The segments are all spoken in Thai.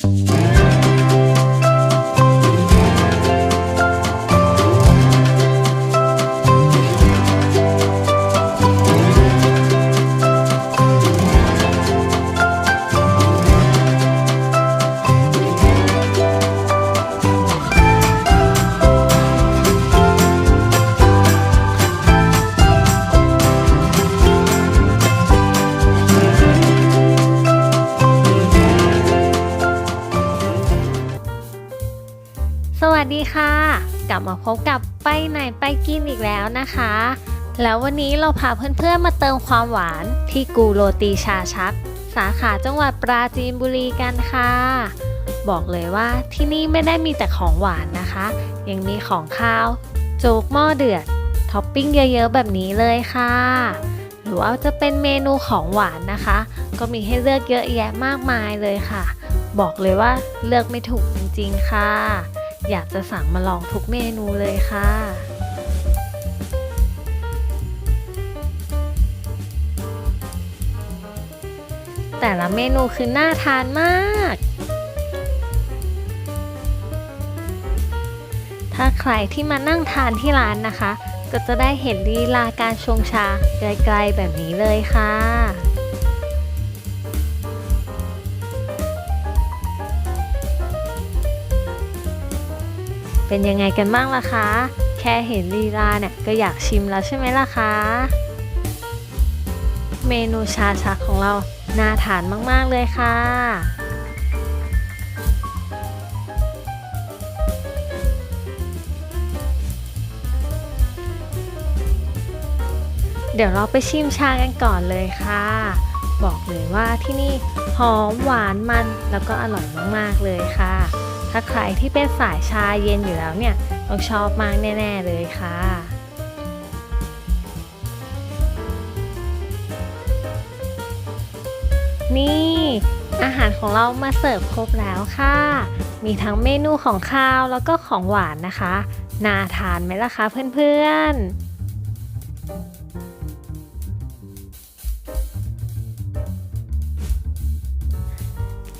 ส วัสดีค่ะ กลับมาพบกับไปไหนไปกินอีกแล้วนะคะ แล้ววันนี้เราพาเพื่อนๆมาเติมความหวานที่กูโรตีชาชัก สาขาจังหวัดปราจีนบุรีกันค่ะ บอกเลยว่าที่นี่ไม่ได้มีแต่ของหวานนะคะ ยังมีของข้าว โจ๊กหม้อเดือดท็อปปิ้งเยอะๆแบบนี้เลยค่ะ หรือว่าจะเป็นเมนูของหวานนะคะ ก็มีให้เลือกเยอะแยะมากมายเลยค่ะ บอกเลยว่าเลือกไม่ถูกจริงๆค่ะ อยากจะสั่งมาลองทุกเมนูเลยค่ะแต่ละเมนูคือน่าทานมาก ถ้าใครที่มานั่งทานที่ร้านนะคะ ก็จะได้เห็นลีลาการชงชาไกลๆแบบนี้เลยค่ะ เป็นยังไงกันบ้างล่ะคะ แค่เห็นลีลาเนี่ยก็อยากชิมแล้วใช่ไหมล่ะคะ เมนูชาชักของเราน่าทานมาก ๆ เลยค่ะ เดี๋ยวเราไปชิมชากันก่อนเลยค่ะ บอกเลยว่าที่นี่หอมหวานมันแล้วก็อร่อยมาก ๆ เลยค่ะ ถ้าใครที่เป็นสายชาเย็นอยู่แล้วเนี่ยต้องชอบมากแน่ ๆ เลยค่ะนี่อาหารของเรามาเสิร์ฟครบแล้วค่ะ มีทั้งเมนูของข้าวแล้วก็ของหวานนะคะ น่าทานไหมล่ะคะเพื่อนๆ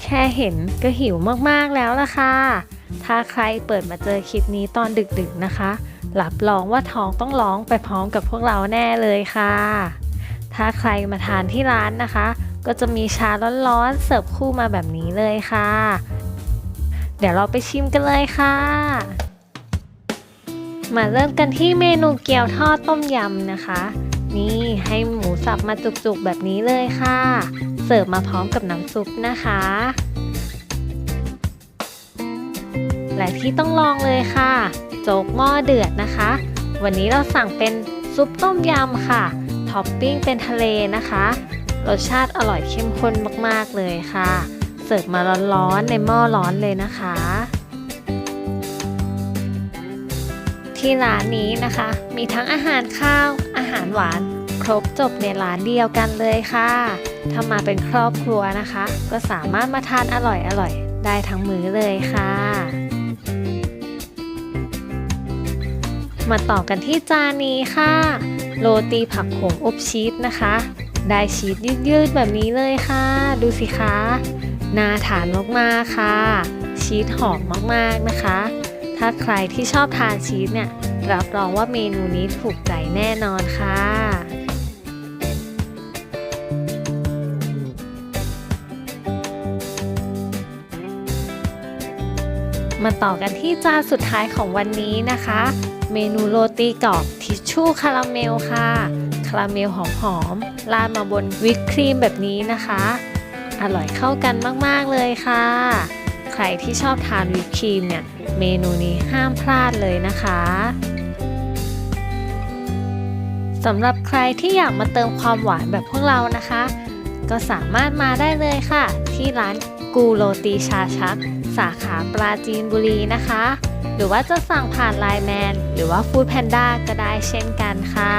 แค่เห็นก็หิวมากๆแล้วล่ะค่ะ ถ้าใครเปิดมาเจอคลิปนี้ตอนดึกๆนะคะ รับรองว่าท้องต้องร้องไปพร้อมกับพวกเราแน่เลยค่ะ ถ้าใครมาทานที่ร้านนะคะ ก็จะมีชาร้อนๆเสิร์ฟคู่มาแบบนี้เลยค่ะ เดี๋ยวเราไปชิมกันเลยค่ะ มาเริ่มกันที่เมนูเกี๊ยวทอดต้มยำนะคะ นี่ให้หมูสับมาจุกๆแบบนี้เลยค่ะ เสิร์ฟมาพร้อมกับน้ำซุปนะคะ และที่ต้องลองเลยค่ะ โจ๊กหม้อเดือดนะคะ วันนี้เราสั่งเป็นซุปต้มยำค่ะ ท็อปปิ้งเป็นทะเลนะคะ รสชาติอร่อยเข้มข้นมากๆเลยค่ะ เสิร์ฟมาร้อนๆในหม้อร้อนเลยนะคะ ที่ร้านนี้นะคะ มีทั้งอาหารข้าว อาหารหวาน ครบจบในร้านเดียวกันเลยค่ะ ถ้ามาเป็นครอบครัวนะคะ ก็สามารถมาทานอร่อยๆได้ทั้งมื้อเลยค่ะ มาต่อกันที่จานนี้ค่ะ โรตีผักโขมอบชีสนะคะ ได้ชีสยืดๆแบบนี้เลยค่ะ ดูสิคะน่าทานมากๆค่ะ ชีสหอมมากๆนะคะ ถ้าใครที่ชอบทานชีสเนี่ยรับรองว่าเมนูนี้ถูกใจแน่นอนค่ะ มาต่อกันที่จานสุดท้ายของวันนี้นะคะ เมนูโรตีกรอบทิชชู่คาราเมลค่ะคาราเมลหอมๆราดมาบนวิปครีมแบบนี้นะคะ อร่อยเข้ากันมากๆเลยค่ะ ใครที่ชอบทานวิปครีมเนี่ยเมนูนี้ห้ามพลาดเลยนะคะสำหรับใครที่อยากมาเติมความหวานแบบพวกเรานะคะ ก็สามารถมาได้เลยค่ะ ที่ร้านกูโรตีชาชัก สาขาปราจีนบุรีนะคะ หรือว่าจะสั่งผ่านไลน์แมนหรือว่าฟู้ดแพนด้าก็ได้เช่นกันค่ะ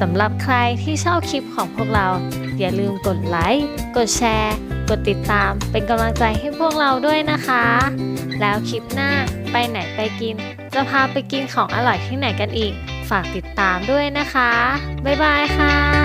สำหรับใครที่ชอบคลิปของพวกเรา อย่าลืมกดไลค์ กดแชร์ กดติดตาม เป็นกำลังใจให้พวกเราด้วยนะคะ แล้วคลิปหน้าไปไหนไปกิน จะพาไปกินของอร่อยที่ไหนกันอีก ฝากติดตามด้วยนะคะ บ๊ายบายค่ะ